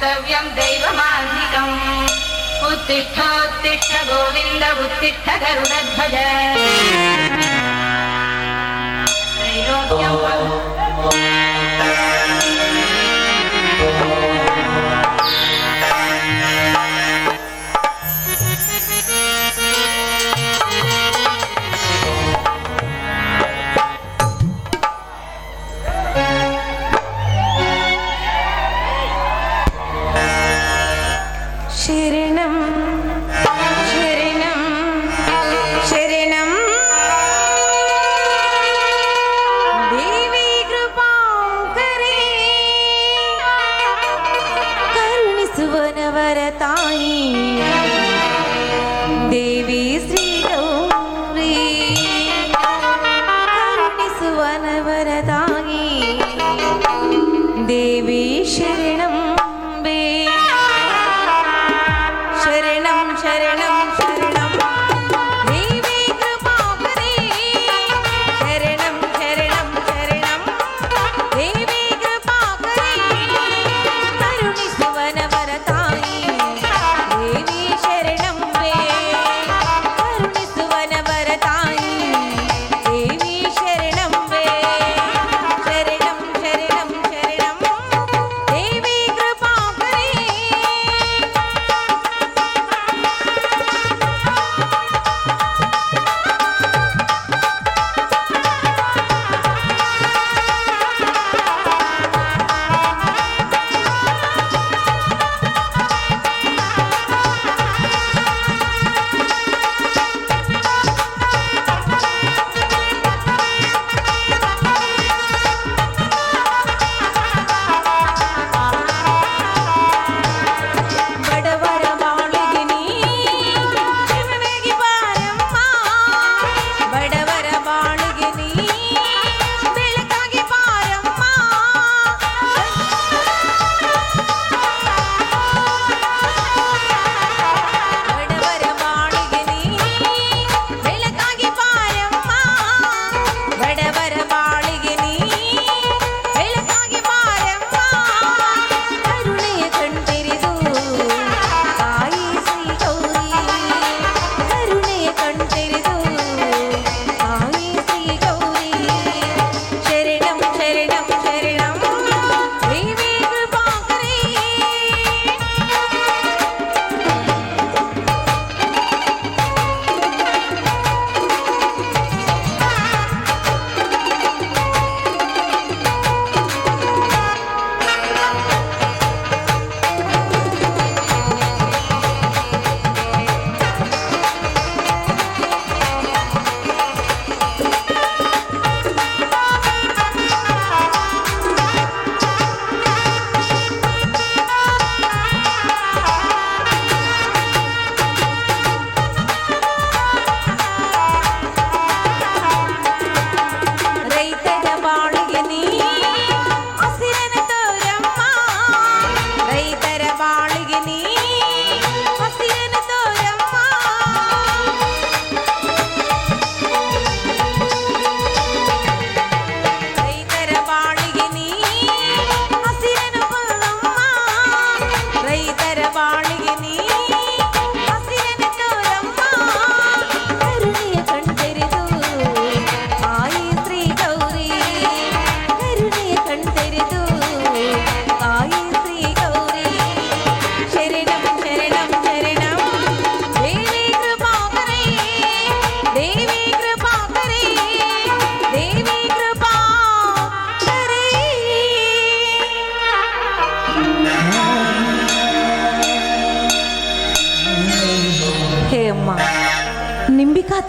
कर्तव्यम् दैवमान्धिकम् उत्तिष्ठोत्तिष्ठ गोविन्द उत्तिष्ठ गरुडध्वज। त्रैलोक्यम्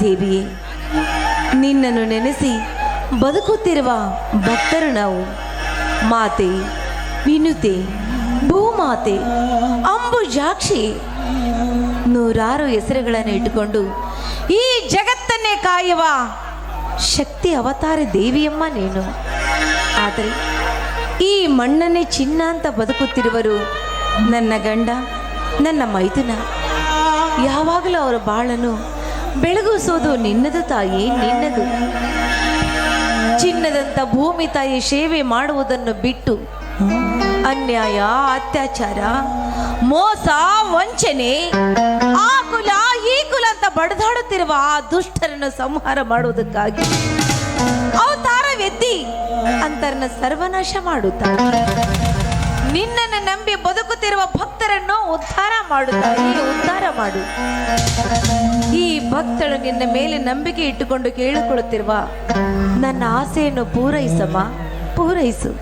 ದೇವಿಯೇ ನಿನ್ನನ್ನು ನೆನೆಸಿ ಬದುಕುತ್ತಿರುವ ಭಕ್ತರು ನಾವು. ಮಾತೆ, ವಿನುತೆ, ಭೂಮಾತೆ ಅಂಬು ಜಾಕ್ಷಿ ನೂರಾರು ಹೆಸರುಗಳನ್ನು ಇಟ್ಟುಕೊಂಡು ಈ ಜಗತ್ತನ್ನೇ ಕಾಯುವ ಶಕ್ತಿ ಅವತಾರ ದೇವಿಯಮ್ಮ ನೀನು. ಆದರೆ ಈ ಮಣ್ಣನ್ನೇ ಚಿನ್ನ ಅಂತ ಬದುಕುತ್ತಿರುವರು ನನ್ನ ಗಂಡ, ನನ್ನ ಮೈದುನ. ಯಾವಾಗಲೂ ಅವರ ಬಾಳನ್ನು ಬೆಳಗಿಸೋದು ನಿನ್ನದು ತಾಯಿ, ನಿನ್ನದು. ಚಿನ್ನದಂತ ಭೂಮಿ ತಾಯಿ ಸೇವೆ ಮಾಡುವುದನ್ನು ಬಿಟ್ಟು ಅನ್ಯಾಯ, ಅತ್ಯಾಚಾರ, ಮೋಸ, ವಂಚನೆ ಆ ಕುಲ ಈ ಕುಲ ಅಂತ ಬಡದಾಡುತ್ತಿರುವ ಆ ದುಷ್ಟರನ್ನು ಸಂಹಾರ ಮಾಡುವುದಕ್ಕಾಗಿ ಅವತಾರವೆತ್ತಿ ಅಂತರನ್ನ ಸರ್ವನಾಶ ಮಾಡುತ್ತಾರೆ. ನಿನ್ನನ್ನು ನಂಬಿ ಬದುಕುತ್ತಿರುವ ಭಕ್ತರನ್ನು ಉದ್ಧಾರ ಮಾಡುತ್ತಾರೆ ಉದ್ಧಾರ ಮಾಡು. ಈ ಭಕ್ತಳು ನಿನ್ನ ಮೇಲೆ ನಂಬಿಕೆ ಇಟ್ಟುಕೊಂಡು ಕೇಳಿಕೊಳ್ಳುತ್ತಿರುವ ನನ್ನ ಆಸೆಯನ್ನು ಪೂರೈಸಮ್ಮ, ಪೂರೈಸು.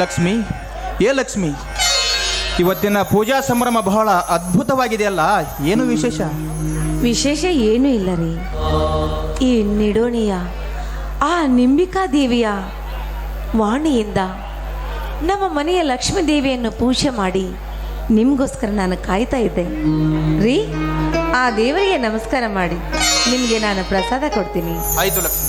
ಲಕ್ಷ್ಮಿ ಏ ಲಕ್ಷ್ಮಿ ಇವತ್ತಿನ ಪೂಜಾ ಸಂಭ್ರಮ ಬಹಳ ಅದ್ಭುತವಾಗಿದೆಯಲ್ಲ ಏನು ವಿಶೇಷ? ವಿಶೇಷ ಏನೂ ಇಲ್ಲ ರೀ. ಈ ನಿಡೋಣಿಯ ಆ ನಿಂಬಿಕಾ ದೇವಿಯ ವಾಣಿಯಿಂದ ನಮ್ಮ ಮನೆಯ ಲಕ್ಷ್ಮೀ ದೇವಿಯನ್ನು ಪೂಜೆ ಮಾಡಿ ನಿಮಗೋಸ್ಕರ ನಾನು ಕಾಯ್ತಾ ಇದ್ದೆ. ರೀ ಆ ದೇವರಿಗೆ ನಮಸ್ಕಾರ ಮಾಡಿ ನಿಮಗೆ ನಾನು ಪ್ರಸಾದ ಕೊಡ್ತೀನಿ. ಆಯ್ತು ಲಕ್ಷ್ಮಿ.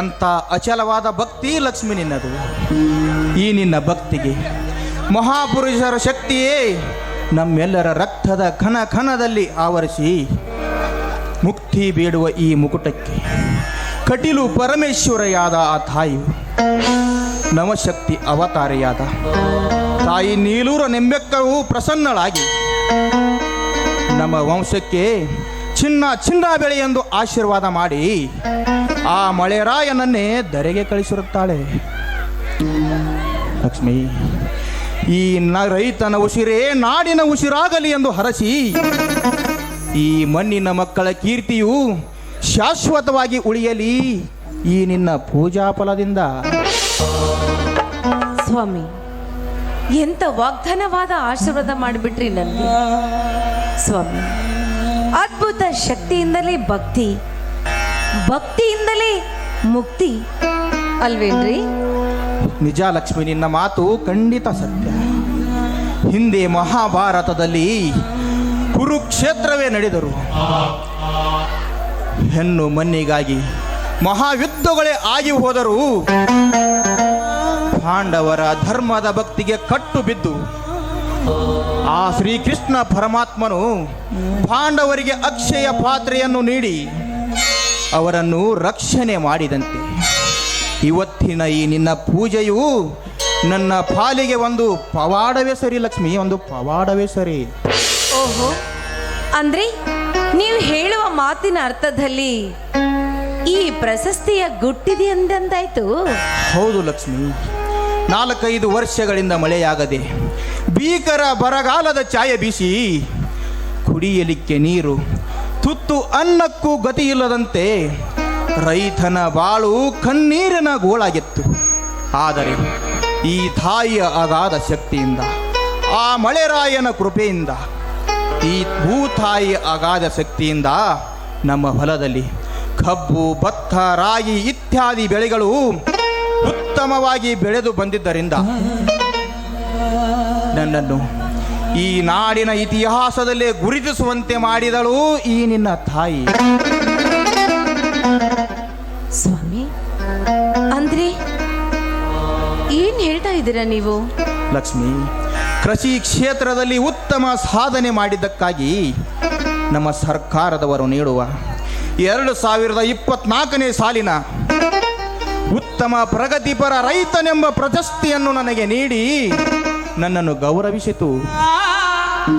ಎಂಥ ಅಚಲವಾದ ಭಕ್ತಿ ಲಕ್ಷ್ಮಿ ನಿನ್ನದು ಈ ನಿನ್ನ ಭಕ್ತಿಗೆ ಮಹಾಪುರುಷರ ಶಕ್ತಿಯೇ ನಮ್ಮೆಲ್ಲರ ರಕ್ತದ ಘನ ಘನದಲ್ಲಿ ಆವರಿಸಿ ಮುಕ್ತಿ ಬೇಡುವ ಈ ಮುಕುಟಕ್ಕೆ ಕಟಿಲು ಪರಮೇಶ್ವರಯಾದ ಆ ತಾಯಿ ನವಶಕ್ತಿ ಅವತಾರೆಯಾದ. ತಾಯಿ ನೀಲೂರ ನೆಂಬೆಕ್ಕವು ಪ್ರಸನ್ನಳಾಗಿ ನಮ್ಮ ವಂಶಕ್ಕೆ ಚಿನ್ನ ಚಿನ್ನ ಬೆಳೆ ಎಂದು ಆಶೀರ್ವಾದ ಮಾಡಿ ಆ ಮಳೆರಾಯನನ್ನೇ ಧರೆಗೆ ಕಳಿಸಿರುತ್ತಾಳೆ. ಲಕ್ಷ್ಮಿ, ಈ ನ ರೈತನ ಉಸಿರೇ ನಾಡಿನ ಉಸಿರಾಗಲಿ ಎಂದು ಹರಸಿ, ಈ ಮಣ್ಣಿನ ಮಕ್ಕಳ ಕೀರ್ತಿಯು ಶಾಶ್ವತವಾಗಿ ಉಳಿಯಲಿ ಈ ನಿನ್ನ ಪೂಜಾ ಫಲದಿಂದ ಸ್ವಾಮಿ, ಎಂತ ವಾಗ್ದಾನವಾದ ಆಶೀರ್ವಾದ ಮಾಡಿಬಿಟ್ರಿ ನನಗೆ. ಸ್ವಾಮಿ, ಅದ್ಭುತ ಶಕ್ತಿಯಿಂದಲೇ ಭಕ್ತಿ ಭಕ್ತಿಯಿಂದಲೇ ಮುಕ್ತಿ ಅಲ್ವೇನ್ರಿ? ನಿಜ ಲಕ್ಷ್ಮಿ, ನಿನ್ನ ಮಾತು ಖಂಡಿತ ಸತ್ಯ. ಹಿಂದೆ ಮಹಾಭಾರತದಲ್ಲಿ ಕುರುಕ್ಷೇತ್ರವೇ ನಡೆದರು. ಹೆಣ್ಣು ಮನ್ನಿಗಾಗಿ ಮಹಾಯುದ್ಧಗಳೇ ಆಗಿ ಹೋದರು ಪಾಂಡವರ ಧರ್ಮದ ಭಕ್ತಿಗೆ ಕಟ್ಟು ಬಿದ್ದು ಆ ಶ್ರೀಕೃಷ್ಣ ಪರಮಾತ್ಮನು ಪಾಂಡವರಿಗೆ ಅಕ್ಷಯ ಪಾತ್ರೆಯನ್ನು ನೀಡಿ ಅವರನ್ನು ರಕ್ಷಣೆ ಮಾಡಿದಂತೆ. ಇವತ್ತಿನ ಈ ನಿನ್ನ ಪೂಜೆಯು ನನ್ನ ಪಾಲಿಗೆ ಒಂದು ಪವಾಡವೇ ಸರಿ ಲಕ್ಷ್ಮಿ ಒಂದು ಪವಾಡವೇ ಸರಿ. ಓಹೋ ಅಂದ್ರೆ ನೀವು ಹೇಳುವ ಮಾತಿನ ಅರ್ಥದಲ್ಲಿ ಈ ಪ್ರಶಸ್ತಿಯ ಗುಟ್ಟಿದೆ ಅಂದಂತಾಯ್ತು ಹೌದು ಲಕ್ಷ್ಮಿ. ನಾಲ್ಕೈದು ವರ್ಷಗಳಿಂದ ಮಳೆಯಾಗದೆ ಭೀಕರ ಬರಗಾಲದ ಛಾಯೆ ಬೀಸಿ ಕುಡಿಯಲಿಕ್ಕೆ ನೀರು ತುತ್ತು ಅನ್ನಕ್ಕೂ ಗತಿಯಿಲ್ಲದಂತೆ ರೈತನ ಬಾಳು ಕಣ್ಣೀರಿನ ಗೋಳಾಗಿತ್ತು. ಆದರೆ ಈ ತಾಯಿಯ ಅಗಾಧ ಶಕ್ತಿಯಿಂದ, ಆ ಮಳೆರಾಯನ ಕೃಪೆಯಿಂದ, ಈ ಭೂತಾಯಿಯ ಅಗಾಧ ಶಕ್ತಿಯಿಂದ ನಮ್ಮ ಹೊಲದಲ್ಲಿ ಕಬ್ಬು, ಭತ್ತ, ರಾಗಿ ಇತ್ಯಾದಿ ಬೆಳೆಗಳು ಉತ್ತಮವಾಗಿ ಬೆಳೆದು ಬಂದಿದ್ದರಿಂದ ನನ್ನನ್ನು ಈ ನಾಡಿನ ಇತಿಹಾಸದಲ್ಲೇ ಗುರುತಿಸುವಂತೆ ಮಾಡಿದಳು ಈ ನಿನ್ನ ತಾಯಿ. ಸ್ವಾಮಿ ಅಂದ್ರೆ ಏನ್ ಹೇಳ್ತಾ ಇದ್ದೀರಾ ನೀವು? ಲಕ್ಷ್ಮಿ ಕೃಷಿ ಕ್ಷೇತ್ರದಲ್ಲಿ ಉತ್ತಮ ಸಾಧನೆ ಮಾಡಿದ್ದಕ್ಕಾಗಿ ನಮ್ಮ ಸರ್ಕಾರದವರು ನೀಡುವ ಎರಡು ಸಾವಿರದ ಇಪ್ಪತ್ನಾಲ್ಕನೇ ಸಾಲಿನ ಉತ್ತಮ ಪ್ರಗತಿಪರ ರೈತನೆಂಬ ಪ್ರಶಸ್ತಿಯನ್ನು ನನಗೆ ನೀಡಿ ನನ್ನನ್ನು ಗೌರವಿಸಿತು.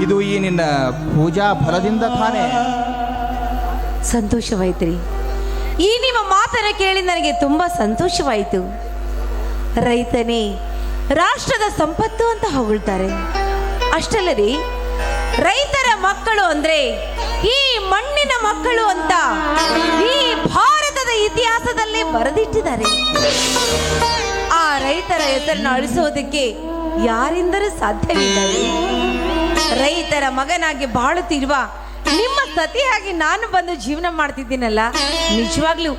ಇದು ಈ ನಿನ್ನ ಪೂಜಾ ಫಲದಿಂದ ತಾನೇ. ಸಂತೋಷವಾಯ್ತ್ರಿ. ಈ ನಿಮ್ಮ ಮಾತನ್ನು ಕೇಳಿ ನನಗೆ ತುಂಬಾ ಸಂತೋಷವಾಯಿತು. ರೈತನೇ, ರಾಷ್ಟ್ರದ ಸಂಪತ್ತು ಅಂತ ಹೊಗಳ್ತಾರೆ. ಅಷ್ಟಲ್ಲದೆ, ರೈತರ ಮಕ್ಕಳು ಅಂದ್ರೆ ಈ ಮಣ್ಣಿನ ಮಕ್ಕಳು ಅಂತ ಈ ಭಾರತದ ಇತಿಹಾಸದಲ್ಲಿ ಬರೆದಿಟ್ಟಿದ್ದಾರೆ. ಆ ರೈತರ ಹೆಸರನ್ನು ಅಳಿಸೋದಕ್ಕೆ ಯಾರಿಂದರೂ ಸಾಧ್ಯವಿಲ್ಲ. ರೈತರ ಮಗನಾಗಿ ಬಾಳುತ್ತಿರುವ ನಿಮ್ಮ ಸತಿಯಾಗಿ ನಾನು ಬಂದು ಜೀವನ ಮಾಡ್ತಿದ್ದೀನಲ್ಲ, ನಿಜವಾಗ್ಲೂ?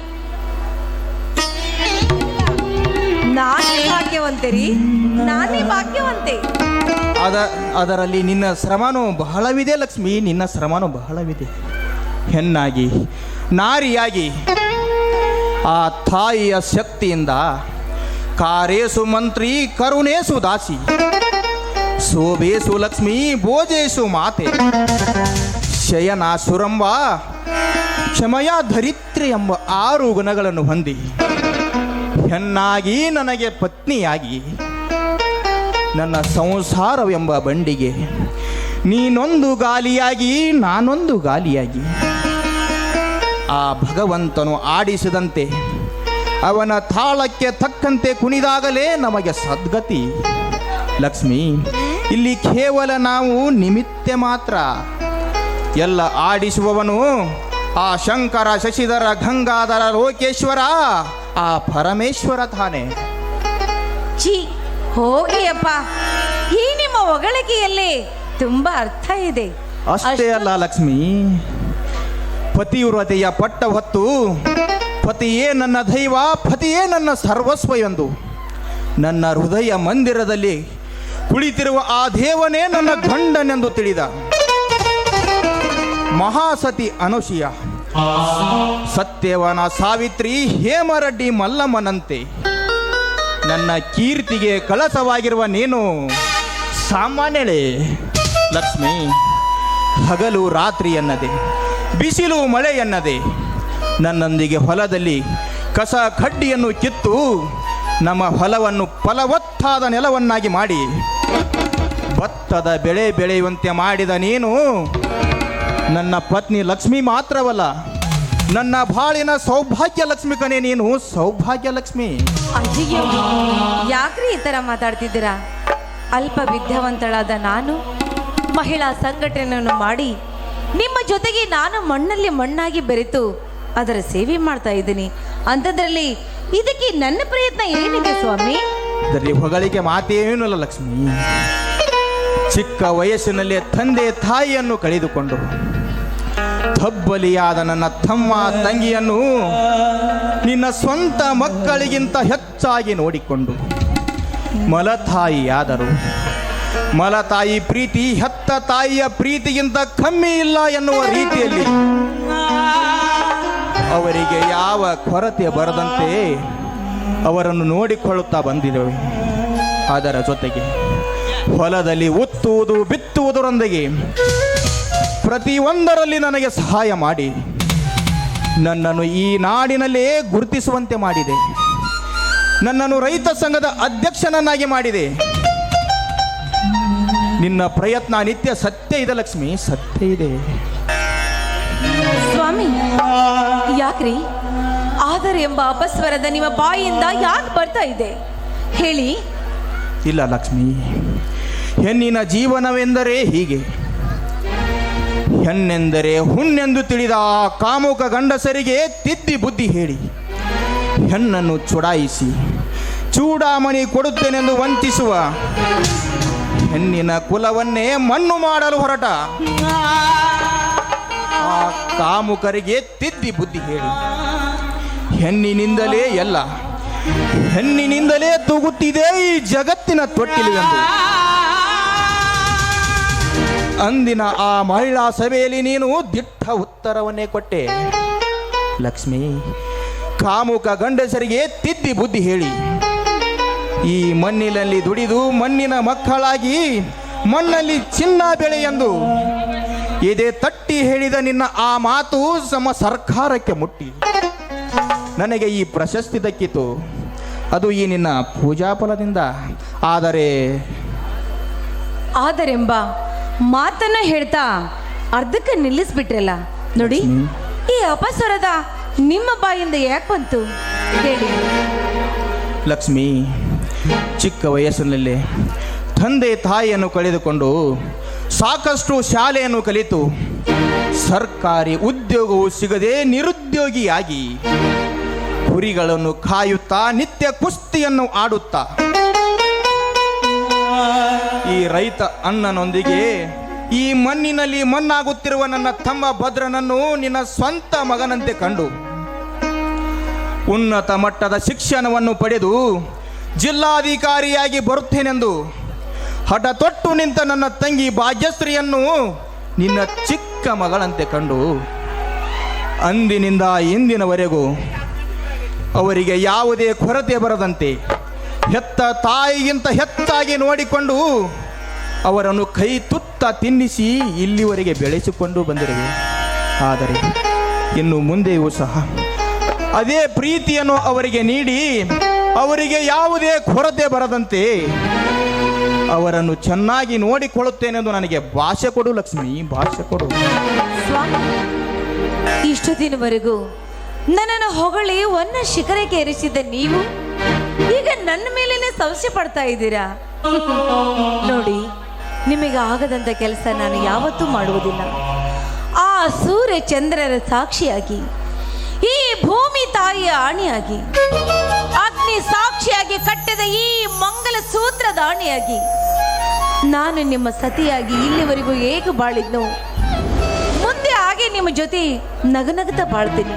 ನಾನೇ ರೀ ನಾನೇ ಭಾಗ್ಯವಂತೆ. ಅದ, ಅದರಲ್ಲಿ ನಿನ್ನ ಶ್ರಮನೂ ಬಹಳವಿದೆ ಲಕ್ಷ್ಮಿ, ನಿನ್ನ ಶ್ರಮನೂ ಬಹಳವಿದೆ. ಹೆಣ್ಣಾಗಿ, ನಾರಿಯಾಗಿ, ಆ ತಾಯಿಯ ಶಕ್ತಿಯಿಂದ ಕಾರೇಸು ಮಂತ್ರಿ, ಕರುಣೇಸು ದಾಸಿ. ಶೋಭೇಸು ಲಕ್ಷ್ಮಿ ಭೋಜೇಶು ಮಾತೆ. ಶಯನ ಕ್ಷಮಯ ಧರಿತ್ರಿ ಎಂಬ ಆರು ಗುಣಗಳನ್ನು ಹೊಂದಿ. ಹೆಣ್ಣಾಗಿ ನನಗೆ ಪತ್ನಿಯಾಗಿ. ನನ್ನ ಸಂಸಾರವೆಂಬ ಬಂಡಿಗೆ. ನೀನೊಂದು ಗಾಲಿಯಾಗಿ, ನಾನೊಂದು ಗಾಲಿಯಾಗಿ. ಆ ಭಗವಂತನು ಆಡಿಸಿದಂತೆ, ಅವನ ತಾಳಕ್ಕೆ ತಕ್ಕಂತೆ ಕುಣಿದಾಗಲೇ ನಮಗೆ ಸದ್ಗತಿ. ಲಕ್ಷ್ಮಿ ಇಲ್ಲಿ ಕೇವಲ ನಾವು ನಿಮಿತ್ತ ಮಾತ್ರ. ಎಲ್ಲ ಆಡಿಸುವವನು ಆ ಶಂಕರ ಶಶಿಧರ ಗಂಗಾಧರ ಲೋಕೇಶ್ವರ ಆ ಪರಮೇಶ್ವರ ತಾನೆ. ಛೀ ಹೋಗಿ ಅಪ್ಪ ಈ ನಿಮ್ಮ ಹೊಗಳಿಕೆಯಲ್ಲಿ ತುಂಬಾ ಅರ್ಥ ಇದೆ. ಅಷ್ಟೇ ಅಲ್ಲ ಲಕ್ಷ್ಮಿ ಪತಿವ್ರತೆಯ ಪಟ್ಟ ಹೊತ್ತು ಪತಿಯೇ ನನ್ನ ದೈವ ಪತಿಯೇ ನನ್ನ ಸರ್ವಸ್ವ ಎಂದು ನನ್ನ ಹೃದಯ ಮಂದಿರದಲ್ಲಿ ಕುಳಿತಿರುವ ಆ ದೇವನೇ ನನ್ನ ಗಂಡನೆಂದು ತಿಳಿದ. ಮಹಾಸತಿ ಅನುಷಿಯ, ಸತ್ಯವನ ಸಾವಿತ್ರಿ ಹೇಮರೆಡ್ಡಿ ಮಲ್ಲಮ್ಮನಂತೆ, ನನ್ನ ಕೀರ್ತಿಗೆ ಕಳಸವಾಗಿರುವ ನೀನು ಸಾಮಾನ್ಯಳೆ, ಲಕ್ಷ್ಮಿ, ಹಗಲು ರಾತ್ರಿ ಎನ್ನದೆ, ಬಿಸಿಲು ಮಳೆ ಎನ್ನದೆ, ನನ್ನೊಂದಿಗೆ ಹೊಲದಲ್ಲಿ ಕಸ ಕಡ್ಡಿಯನ್ನು ಕಿತ್ತು, ನಮ್ಮ ಹೊಲವನ್ನು ಫಲವತ್ತಾದ ನೆಲವನ್ನಾಗಿ ಮಾಡಿ ಭತ್ತದ ಬೆಳೆ ಬೆಳೆಯುವಂತೆ ಮಾಡಿದ ನೀನು ನನ್ನ ಪತ್ನಿ ಲಕ್ಷ್ಮಿ ಮಾತ್ರವಲ್ಲ, ನನ್ನ ಬಾಳಿನ ಸೌಭಾಗ್ಯ ಲಕ್ಷ್ಮಿ ಕಣೆ ನೀನು, ಸೌಭಾಗ್ಯ ಲಕ್ಷ್ಮಿ. ಯಾಕ್ರಿ ಈ ತರ ಮಾತಾಡ್ತಿದ್ದೀರಾ? ಅಲ್ಪ ವಿದ್ಯಾವಂತಳಾದ ನಾನು ಮಹಿಳಾ ಸಂಘಟನೆಯನ್ನು ಮಾಡಿ ನಿಮ್ಮ ಜೊತೆಗೆ ನಾನು ಮಣ್ಣಲ್ಲಿ ಮಣ್ಣಾಗಿ ಬೆರೆತು ಅದರ ಸೇವೆ ಮಾಡ್ತಾ ಇದ್ದೀನಿ. ಅಂಥದ್ರಲ್ಲಿ ಇದಕ್ಕೆ ನನ್ನ ಪ್ರಯತ್ನ ಏನಿದೆ ಸ್ವಾಮಿ? ಇದರಲ್ಲಿ ಹೊಗಳಿಕೆ ಮಾತೇನಲ್ಲ ಲಕ್ಷ್ಮಿ. ಚಿಕ್ಕ ವಯಸ್ಸಿನಲ್ಲಿ ತಂದೆ ತಾಯಿಯನ್ನು ಕಳೆದುಕೊಂಡು ಹಬ್ಬಲಿಯಾದ ನನ್ನ ತಮ್ಮ ತಂಗಿಯನ್ನು ನಿನ್ನ ಸ್ವಂತ ಮಕ್ಕಳಿಗಿಂತ ಹೆಚ್ಚಾಗಿ ನೋಡಿಕೊಂಡು ಮಲತಾಯಿಯಾದರು. ಮಲತಾಯಿ ಪ್ರೀತಿ, ಹೆತ್ತ ತಾಯಿಯ ಪ್ರೀತಿಗಿಂತ ಕಮ್ಮಿ ಇಲ್ಲ ಎನ್ನುವ ರೀತಿಯಲ್ಲಿ ಅವರಿಗೆ ಯಾವ ಕೊರತೆ ಬರದಂತೆ ಅವರನ್ನು ನೋಡಿಕೊಳ್ಳುತ್ತಾ ಬಂದಿದ್ದೇವೆ. ಅದರ ಜೊತೆಗೆ ಹೊಲದಲ್ಲಿ ಉತ್ತುವುದು, ಬಿತ್ತುವುದರೊಂದಿಗೆ ಪ್ರತಿಯೊಂದರಲ್ಲಿ ನನಗೆ ಸಹಾಯ ಮಾಡಿ. ನನ್ನನ್ನು ಈ ನಾಡಿನಲ್ಲೇ ಗುರುತಿಸುವಂತೆ ಮಾಡಿದೆ. ನನ್ನನ್ನು ರೈತ ಸಂಘದ ಅಧ್ಯಕ್ಷನನ್ನಾಗಿ ಮಾಡಿದೆ. ನಿನ್ನ ಪ್ರಯತ್ನ ನಿತ್ಯ ಸತ್ಯ ಇದೆ ಲಕ್ಷ್ಮಿ, ಸತ್ಯ ಇದೆ. ಸ್ವಾಮಿ, ಯಾಕ್ರಿ? ಆದರ್ ಎಂಬ ಅಪಸ್ವರದ ನಿಮ್ಮ ಬಾಯಿಯಿಂದ ಯಾಕೆ ಬರ್ತಾ ಇದೆ? ಹೇಳಿ. ಇಲ್ಲ ಲಕ್ಷ್ಮಿ, ಹೆಣ್ಣಿನ ಜೀವನವೆಂದರೆ ಹೀಗೆ. ಹೆಣ್ಣೆಂದರೆ ಹುಣ್ಣೆಂದು ತಿಳಿದ ಆ ಕಾಮುಕ ಗಂಡಸರಿಗೆ ತಿದ್ದಿ ಬುದ್ಧಿ ಹೇಳಿ. ಹೆಣ್ಣನ್ನು ಚುಡಾಯಿಸಿ, ಚೂಡಾಮಣಿ ಕೊಡುತ್ತೇನೆಂದು ವಂಚಿಸುವ. ಹೆಣ್ಣಿನ ಕುಲವನ್ನೇ ಮಣ್ಣು ಮಾಡಲು ಹೊರಟ. ಆ ಕಾಮುಕರಿಗೆ ತಿದ್ದಿ ಬುದ್ಧಿ ಹೇಳಿ. ಹೆಣ್ಣಿನಿಂದಲೇ ಎಲ್ಲ. ಹೆಣ್ಣಿನಿಂದಲೇ ತೂಗುತ್ತಿದೆ ಈ ಜಗತ್ತಿನ ತೊಟ್ಟಿಲು ಎಂದು. ಅಂದಿನ ಆ ಮಹಿಳಾ ಸಭೆಯಲ್ಲಿ ನೀನು ದಿಟ್ಟ ಉತ್ತರವನ್ನೇ ಕೊಟ್ಟೆ. ಲಕ್ಷ್ಮಿ, ಕಾಮುಕ ಗಂಡಸರಿಗೆ ತಿದ್ದಿ ಬುದ್ಧಿ ಹೇಳಿ. ಈ ಮಣ್ಣಿನಲ್ಲಿ ದುಡಿದು ಮಣ್ಣಿನ ಮಕ್ಕಳಾಗಿ ಮಣ್ಣಲ್ಲಿ ಚಿನ್ನ ಬೆಳೆ ಎಂದು. ಎದೆ ತಟ್ಟಿ ಹೇಳಿದ ನಿನ್ನ ಆ ಮಾತು ಸಮ ಸರ್ಕಾರಕ್ಕೆ ಮುಟ್ಟಿ. ನನಗೆ ಈ ಪ್ರಶಸ್ತಿ ದಕ್ಕಿತು. ಅದು ಈ ನಿನ್ನ ಪೂಜಾ ಫಲದಿಂದ ಆದರೆ ಆದರೆಂಬ ಮಾತನ್ನ ಹೇಳ್ತಾ ಅರ್ಧಕ್ಕೆ ನಿಲ್ಲಿಸ್ಬಿಟ್ರಲ್ಲ. ನೋಡಿ ಈ ಅಪಸ್ವರದ ನಿಮ್ಮ ಬಾಯಿಂದ ಯಾಕೆ ಬಂತು? ಹೇಳಿ. ಲಕ್ಷ್ಮಿ ಚಿಕ್ಕ ವಯಸ್ಸಿನಲ್ಲಿ ತಂದೆ ತಾಯಿಯನ್ನು ಕಳೆದುಕೊಂಡು ಸಾಕಷ್ಟು ಶಾಲೆಯನ್ನು ಕಲಿತು. ಸರ್ಕಾರಿ ಉದ್ಯೋಗವು ಸಿಗದೆ ನಿರುದ್ಯೋಗಿಯಾಗಿ ಕುರಿಗಳನ್ನು ಕಾಯುತ್ತಾ ನಿತ್ಯ ಕುಸ್ತಿಯನ್ನು ಆಡುತ್ತಾ. ಈ ರೈತ ಅಣ್ಣನೊಂದಿಗೆ ಈ ಮಣ್ಣಿನಲ್ಲಿ ಮಣ್ಣಾಗುತ್ತಿರುವ ನನ್ನ ತಮ್ಮ ಭದ್ರನನ್ನು ನಿನ್ನ ಸ್ವಂತ ಮಗನಂತೆ ಕಂಡು. ಉನ್ನತ ಮಟ್ಟದ ಶಿಕ್ಷಣವನ್ನು ಪಡೆದು ಜಿಲ್ಲಾಧಿಕಾರಿಯಾಗಿ ಬರುತ್ತೇನೆಂದು ಹಠ ತೊಟ್ಟು ನಿಂತ ನನ್ನ ತಂಗಿ ಭಾಗ್ಯಶ್ರೀಯನ್ನು ನಿನ್ನ ಚಿಕ್ಕ ಮಗಳಂತೆ ಕಂಡು. ಅಂದಿನಿಂದ ಇಂದಿನವರೆಗೂ ಅವರಿಗೆ ಯಾವುದೇ ಕೊರತೆ ಬರದಂತೆ ಹೆತ್ತ ತಾಯಿಗಿಂತ ಹೆಚ್ಚಾಗಿ ನೋಡಿಕೊಂಡು ಅವರನ್ನು ಕೈ ತುತ್ತ ತಿನ್ನಿಸಿ ಇಲ್ಲಿವರೆಗೆ ಬೆಳೆಸಿಕೊಂಡು ಬಂದಿರುವೆ. ಆದರೆ ಇನ್ನು ಮುಂದೆಯೂ ಸಹ ಅದೇ ಪ್ರೀತಿಯನ್ನು ಅವರಿಗೆ ನೀಡಿ ಅವರಿಗೆ ಯಾವುದೇ ಕೊರತೆ ಬರದಂತೆ ಅವರನ್ನು ಚೆನ್ನಾಗಿ ನೋಡಿಕೊಳ್ಳುತ್ತೇನೆಂದು ನನಗೆ ಭಾಷೆ ಕೊಡು ಲಕ್ಷ್ಮಿ, ಭಾಷೆ ಕೊಡು. ಇಷ್ಟು ದಿನವರೆಗೂ ನನ್ನನ್ನು ಹೊಗಳಿ ಒನ್ನ ಶಿಖರಕ್ಕೆ ಏರಿಸಿದ್ದ ನೀವು? ಈಗ ನನ್ನ ಮೇಲೇನೆ ಸಂಶಯ ಪಡ್ತಾ ಇದ್ದೀರಾ? ನೋಡಿ, ನಿಮಗೆ ಆಗದಂತ ಕೆಲಸ ನಾನು ಯಾವತ್ತೂ ಮಾಡುವುದಿಲ್ಲ. ಆ ಸೂರ್ಯ ಚಂದ್ರರ ಸಾಕ್ಷಿಯಾಗಿ, ಈ ಭೂಮಿ ತಾಯಿಯ ಆಣಿಯಾಗಿ, ಅಗ್ನಿ ಸಾಕ್ಷಿಯಾಗಿ ಕಟ್ಟಿದ ಈ ಮಂಗಲ ಸೂತ್ರದ ಆಣಿಯಾಗಿ, ನಾನು ನಿಮ್ಮ ಸತಿಯಾಗಿ ಇಲ್ಲಿವರೆಗೂ ಹೇಗೆ ಬಾಳಿದ್ನು, ಮುಂದೆ ಹಾಗೆ ನಿಮ್ಮ ಜೊತೆ ನಗನಗತ ಬಾಳ್ತೀನಿ.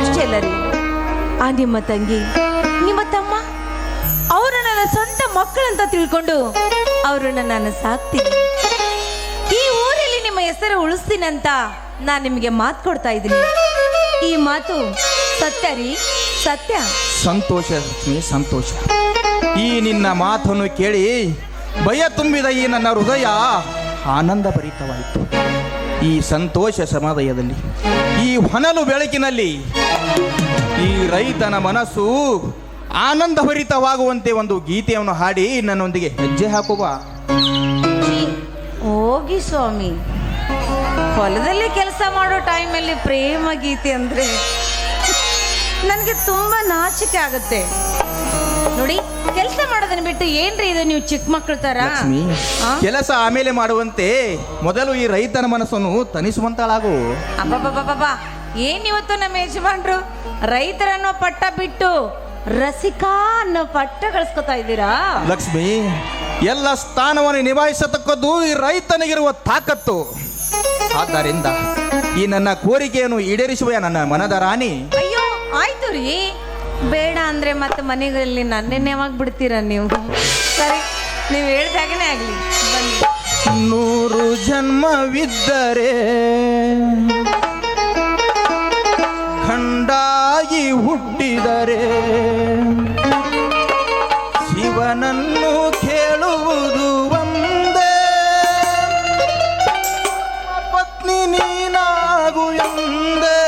ಅಷ್ಟೇ ಅಲ್ಲ ರೀ. ಆ ನಿಮ್ಮ ತಂಗಿ, ನಿಮ್ಮ ತಮ್ಮ, ಅವರು ನನ್ನ ಸ್ವಂತ ಮಕ್ಕಳಂತ ತಿಳ್ಕೊಂಡು ಅವರನ್ನು ನಾನು ಸಾಕ್ತೀನಿ. ಈ ಊರಲ್ಲಿ ನಿಮ್ಮ ಹೆಸರು ಉಳಿಸ್ತೀನಂತ ನಾನು ನಿಮಗೆ ಮಾತು ಕೊಡ್ತಾ ಇದ್ದೀನಿ. ಈ ಮಾತು ಸತ್ಯ ರೀ, ಸತ್ಯ. ಸಂತೋಷ ಲಕ್ಷ್ಮಿ, ಸಂತೋಷ. ಈ ನಿನ್ನ ಮಾತನ್ನು ಕೇಳಿ ಭಯ ತುಂಬಿದ ಈ ನನ್ನ ಹೃದಯ ಆನಂದ ಭರಿತವಾಯಿತು ಈ ಸಂತೋಷ ಸಮದಯದಲ್ಲಿ ಈ ಹೊನಲು ಬೆಳಕಿನಲ್ಲಿ, ಈ ರೈತನ ಮನಸ್ಸು ಆನಂದಭರಿತವಾಗುವಂತೆ ಒಂದು ಗೀತೆಯನ್ನು ಹಾಡಿ ನನ್ನೊಂದಿಗೆ ಹೆಜ್ಜೆ ಹಾಕುವ. ಹೋಗಿ ಸ್ವಾಮಿ. ಹೊಲದಲ್ಲಿ ಕೆಲಸ ಮಾಡೋ ಟೈಮಲ್ಲಿ ಪ್ರೇಮ ಗೀತೆ ಅಂದ್ರೆ ನನಗೆ ತುಂಬಾ ನಾಚಿಕೆ ಆಗುತ್ತೆ. ನೋಡಿ ಮಾಡೋದನ್ನ ಬಿಟ್ಟು ಏನ್ರಿ ಇದು ನೀವು ಚಿಕ್ಕ ಮಕ್ಕಳ ತರ? ಲಕ್ಷ್ಮಿ ಆ? ಕೆಲಸ ಆಮೇಲೆ ಮಾಡುವಂತೆ ಮೊದಲು ಈ ರೈತನ ಮನಸ್ಸನ್ನು ತನಿಸುವಂತಳಾಗು ಅಬ್ಬಬ್ಬಬ್ಬಬ್ಬ. ಏನ್ ಇವತ್ತು ನಮ್ಮ ಯಜಮಾನ್ರು? ರೈತರನ್ನೋ ಪಟ್ಟ ಬಿಟ್ಟು ರಸಿಕಾ ಅನ್ನೋ ಪಟ್ಟ ಕಳ್ಸ್ಕೊತಾ ಇದ್ದೀರಾ? ಲಕ್ಷ್ಮಿ ಎಲ್ಲ ಸ್ಥಾನವನ್ನು ನಿಭಾಯಿಸತಕ್ಕದ್ದು ಈ ರೈತನಿಗಿರುವ ತಾಕತ್ತು. ಆದ್ದರಿಂದ ಈ ನನ್ನ ಕೋರಿಕೆಯನ್ನು ಈಡೇರಿಸುವ ನನ್ನ ಮನದ ರಾಣಿ? ಅಯ್ಯೋ ಆಯ್ತು ರೀ. ಬೇಡ ಅಂದ್ರೆ ಮತ್ತೆ ಮನೆಗಳಲ್ಲಿ ನನ್ನೇ ಯಾವಾಗ ಬಿಡ್ತೀರ ನೀವು? ಸರಿ, ನೀವು ಹೇಳ್ದಾಗನೇ ಆಗಲಿ. ಬನ್ನಿ. ನೂರು ಜನ್ಮವಿದ್ದರೆ ಖಂಡಾಗಿ ಹುಟ್ಟಿದರೆ ಶಿವನನ್ನು ಕೇಳುವುದು ಒಂದೇ. ಪತ್ನಿ ನೀನಾಗು ಎಂದೇ.